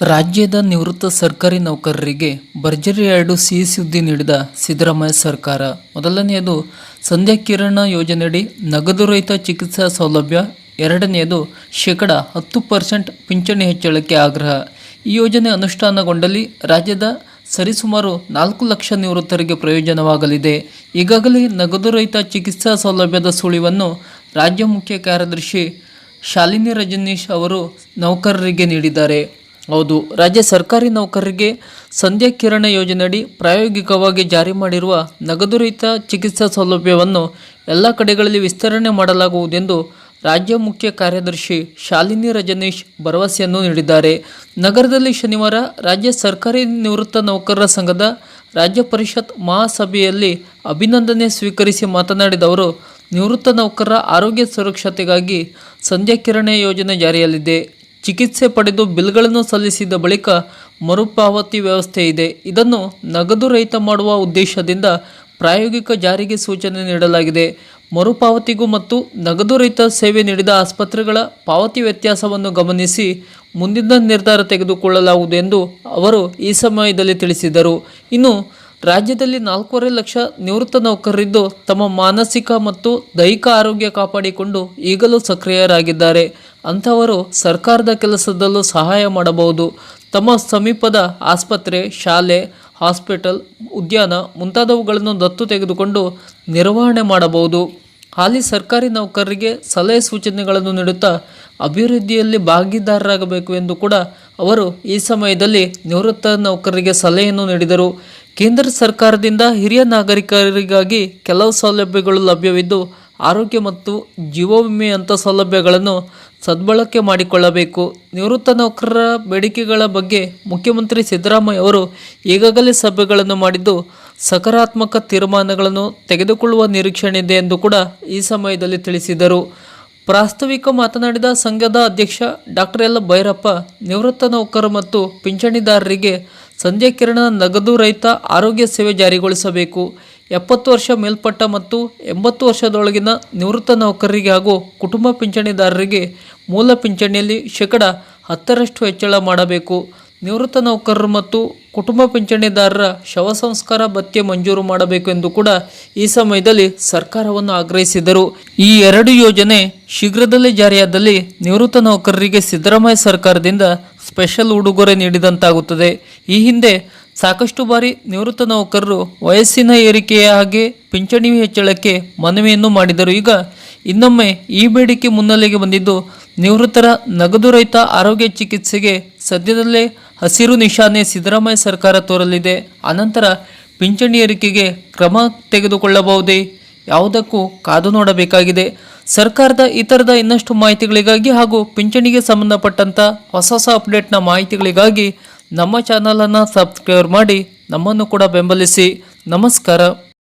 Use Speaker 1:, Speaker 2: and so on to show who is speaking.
Speaker 1: ರಾಜ್ಯದ ನಿವೃತ್ತ ಸರ್ಕಾರಿ ನೌಕರರಿಗೆ ಭರ್ಜರಿ ಎರಡು ಸಿಹಿ ಸುದ್ದಿ ನೀಡಿದ ಸಿದ್ದರಾಮಯ್ಯ ಸರ್ಕಾರ. ಮೊದಲನೆಯದು, ಸಂಧ್ಯಾ ಕಿರಣ ಯೋಜನೆಯಡಿ ನಗದು ರಹಿತ ಚಿಕಿತ್ಸಾ ಸೌಲಭ್ಯ, ಎರಡನೆಯದು, ಶೇಕಡ ಹತ್ತು ಪರ್ಸೆಂಟ್ ಪಿಂಚಣಿ ಹೆಚ್ಚಳಕ್ಕೆ ಆಗ್ರಹ. ಈ ಯೋಜನೆ ಅನುಷ್ಠಾನಗೊಂಡಲ್ಲಿ ರಾಜ್ಯದ ಸರಿಸುಮಾರು ನಾಲ್ಕು ಲಕ್ಷ ನಿವೃತ್ತರಿಗೆ ಪ್ರಯೋಜನವಾಗಲಿದೆ. ಈಗಾಗಲೇ ನಗದು ರಹಿತ ಚಿಕಿತ್ಸಾ ಸೌಲಭ್ಯದ ಸುಳಿವನ್ನು ರಾಜ್ಯ ಮುಖ್ಯ ಕಾರ್ಯದರ್ಶಿ ಶಾಲಿನಿ ರಜನೀಶ್ ಅವರು ನೌಕರರಿಗೆ ನೀಡಿದ್ದಾರೆ. ಹೌದು, ರಾಜ್ಯ ಸರ್ಕಾರಿ ನೌಕರರಿಗೆ ಸಂಧ್ಯಾ ಕಿರಣ ಯೋಜನೆಯಡಿ ಪ್ರಾಯೋಗಿಕವಾಗಿ ಜಾರಿ ಮಾಡಿರುವ ನಗದು ರಹಿತ ಚಿಕಿತ್ಸಾ ಸೌಲಭ್ಯವನ್ನು ಎಲ್ಲ ಕಡೆಗಳಲ್ಲಿ ವಿಸ್ತರಣೆ ಮಾಡಲಾಗುವುದೆಂದು ರಾಜ್ಯ ಮುಖ್ಯ ಕಾರ್ಯದರ್ಶಿ ಶಾಲಿನಿ ರಜನೀಶ್ ಭರವಸೆಯನ್ನು ನೀಡಿದ್ದಾರೆ. ನಗರದಲ್ಲಿ ಶನಿವಾರ ರಾಜ್ಯ ಸರ್ಕಾರಿ ನಿವೃತ್ತ ನೌಕರರ ಸಂಘದ ರಾಜ್ಯ ಪರಿಷತ್ ಮಹಾಸಭೆಯಲ್ಲಿ ಅಭಿನಂದನೆ ಸ್ವೀಕರಿಸಿ ಮಾತನಾಡಿದ ಅವರು, ನಿವೃತ್ತ ನೌಕರರ ಆರೋಗ್ಯ ಸುರಕ್ಷತೆಗಾಗಿ ಸಂಧ್ಯಾ ಕಿರಣ ಯೋಜನೆ ಜಾರಿಯಲ್ಲಿದೆ. ಚಿಕಿತ್ಸೆ ಪಡೆದು ಬಿಲ್ಗಳನ್ನು ಸಲ್ಲಿಸಿದ ಬಳಿಕ ಮರುಪಾವತಿ ವ್ಯವಸ್ಥೆ ಇದೆ. ಇದನ್ನು ನಗದು ರಹಿತ ಮಾಡುವ ಉದ್ದೇಶದಿಂದ ಪ್ರಾಯೋಗಿಕ ಜಾರಿಗೆ ಸೂಚನೆ ನೀಡಲಾಗಿದೆ. ಮರುಪಾವತಿಗೂ ಮತ್ತು ನಗದು ರಹಿತ ಸೇವೆ ನೀಡಿದ ಆಸ್ಪತ್ರೆಗಳ ಪಾವತಿ ವ್ಯತ್ಯಾಸವನ್ನು ಗಮನಿಸಿ ಮುಂದಿನ ನಿರ್ಧಾರ ತೆಗೆದುಕೊಳ್ಳಲಾಗುವುದು ಎಂದು ಅವರು ಈ ಸಮಯದಲ್ಲಿ ತಿಳಿಸಿದರು. ಇನ್ನು ರಾಜ್ಯದಲ್ಲಿ ನಾಲ್ಕೂವರೆ ಲಕ್ಷ ನಿವೃತ್ತ ನೌಕರರಿದ್ದು ತಮ್ಮ ಮಾನಸಿಕ ಮತ್ತು ದೈಹಿಕ ಆರೋಗ್ಯ ಕಾಪಾಡಿಕೊಂಡು ಈಗಲೂ ಸಕ್ರಿಯರಾಗಿದ್ದಾರೆ. ಅಂಥವರು ಸರ್ಕಾರದ ಕೆಲಸದಲ್ಲೂ ಸಹಾಯ ಮಾಡಬಹುದು. ತಮ್ಮ ಸಮೀಪದ ಆಸ್ಪತ್ರೆ, ಶಾಲೆ, ಹಾಸ್ಪಿಟಲ್, ಉದ್ಯಾನ ಮುಂತಾದವುಗಳನ್ನು ದತ್ತು ತೆಗೆದುಕೊಂಡು ನಿರ್ವಹಣೆ ಮಾಡಬಹುದು. ಹಾಲಿ ಸರ್ಕಾರಿ ನೌಕರರಿಗೆ ಸಲಹೆ ಸೂಚನೆಗಳನ್ನು ನೀಡುತ್ತಾ ಅಭಿವೃದ್ಧಿಯಲ್ಲಿ ಭಾಗಿದಾರರಾಗಬೇಕು ಎಂದು ಕೂಡ ಅವರು ಈ ಸಮಯದಲ್ಲಿ ನಿವೃತ್ತ ನೌಕರರಿಗೆ ಸಲಹೆಯನ್ನು ನೀಡಿದರು. ಕೇಂದ್ರ ಸರ್ಕಾರದಿಂದ ಹಿರಿಯ ನಾಗರಿಕರಿಗಾಗಿ ಕೆಲವು ಸೌಲಭ್ಯಗಳು ಲಭ್ಯವಿದ್ದು ಆರೋಗ್ಯ ಮತ್ತು ಜೀವ ವಿಮೆಯಂಥ ಸೌಲಭ್ಯಗಳನ್ನು ಸದ್ಬಳಕೆ ಮಾಡಿಕೊಳ್ಳಬೇಕು. ನಿವೃತ್ತ ನೌಕರರ ಬೇಡಿಕೆಗಳ ಬಗ್ಗೆ ಮುಖ್ಯಮಂತ್ರಿ ಸಿದ್ದರಾಮಯ್ಯ ಅವರು ಈಗಾಗಲೇ ಸಭೆಗಳನ್ನು ಮಾಡಿದ್ದು, ಸಕಾರಾತ್ಮಕ ತೀರ್ಮಾನಗಳನ್ನು ತೆಗೆದುಕೊಳ್ಳುವ ನಿರೀಕ್ಷಣೆ ಇದೆ ಎಂದು ಕೂಡ ಈ ಸಮಯದಲ್ಲಿ ತಿಳಿಸಿದರು. ಪ್ರಾಸ್ತಾವಿಕ ಮಾತನಾಡಿದ ಸಂಘದ ಅಧ್ಯಕ್ಷ ಡಾಕ್ಟರ್ ಎಲ್. ಭೈರಪ್ಪ, ನಿವೃತ್ತ ನೌಕರರು ಮತ್ತು ಪಿಂಚಣಿದಾರರಿಗೆ ಸಂಜೆ ಕಿರಣ, ನಗದು ರಹಿತ ಆರೋಗ್ಯ ಸೇವೆ ಜಾರಿಗೊಳಿಸಬೇಕು. ಎಪ್ಪತ್ತು ವರ್ಷ ಮೇಲ್ಪಟ್ಟ ಮತ್ತು ಎಂಬತ್ತು ವರ್ಷದೊಳಗಿನ ನಿವೃತ್ತ ನೌಕರರಿಗೆ ಹಾಗೂ ಕುಟುಂಬ ಪಿಂಚಣಿದಾರರಿಗೆ ಮೂಲ ಪಿಂಚಣಿಯಲ್ಲಿ ಶೇಕಡ ಹತ್ತರಷ್ಟು ಹೆಚ್ಚಳ ಮಾಡಬೇಕು. ನಿವೃತ್ತ ನೌಕರರು ಮತ್ತು ಕುಟುಂಬ ಪಿಂಚಣಿದಾರರ ಶವ ಸಂಸ್ಕಾರ ಭತ್ಯೆ ಮಂಜೂರು ಮಾಡಬೇಕು ಎಂದು ಕೂಡ ಈ ಸಮಯದಲ್ಲಿ ಸರ್ಕಾರವನ್ನು ಆಗ್ರಹಿಸಿದರು. ಈ ಎರಡು ಯೋಜನೆ ಶೀಘ್ರದಲ್ಲೇ ಜಾರಿಯಾದಲ್ಲಿ ನಿವೃತ್ತ ನೌಕರರಿಗೆ ಸಿದ್ದರಾಮಯ್ಯ ಸರ್ಕಾರದಿಂದ ಸ್ಪೆಷಲ್ ಉಡುಗೊರೆ ನೀಡಿದಂತಾಗುತ್ತದೆ. ಈ ಹಿಂದೆ ಸಾಕಷ್ಟು ಬಾರಿ ನಿವೃತ್ತ ನೌಕರರು ವಯಸ್ಸಿನ ಏರಿಕೆಯ ಹಾಗೆ ಪಿಂಚಣಿ ಹೆಚ್ಚಳಕ್ಕೆ ಮನವಿಯನ್ನು ಮಾಡಿದರು. ಈಗ ಇನ್ನೊಮ್ಮೆ ಈ ಬೇಡಿಕೆ ಮುನ್ನೆಲೆಗೆ ಬಂದಿದ್ದು ನಿವೃತ್ತರ ನಗದು ರಹಿತ ಆರೋಗ್ಯ ಚಿಕಿತ್ಸೆಗೆ ಸದ್ಯದಲ್ಲೇ ಹಸಿರು ನಿಶಾನೆ ಸಿದ್ದರಾಮಯ್ಯ ಸರ್ಕಾರ ತೋರಲಿದೆ. ಅನಂತರ ಪಿಂಚಣಿ ಏರಿಕೆಗೆ ಕ್ರಮ ತೆಗೆದುಕೊಳ್ಳಬಹುದೇ? ಯಾವುದಕ್ಕೂ ಕಾದು ನೋಡಬೇಕಾಗಿದೆ. ಸರ್ಕಾರದ ಇತರದ ಇನ್ನಷ್ಟು ಮಾಹಿತಿಗಳಿಗಾಗಿ ಹಾಗೂ ಪಿಂಚಣಿಗೆ ಸಂಬಂಧಪಟ್ಟಂಥ ಹೊಸ ಹೊಸ ಅಪ್ಡೇಟ್ನ ಮಾಹಿತಿಗಳಿಗಾಗಿ ನಮ್ಮ ಚಾನಲನ್ನು ಸಬ್ಸ್ಕ್ರೈಬ್ ಮಾಡಿ ನಮ್ಮನ್ನು ಕೂಡ ಬೆಂಬಲಿಸಿ. ನಮಸ್ಕಾರ.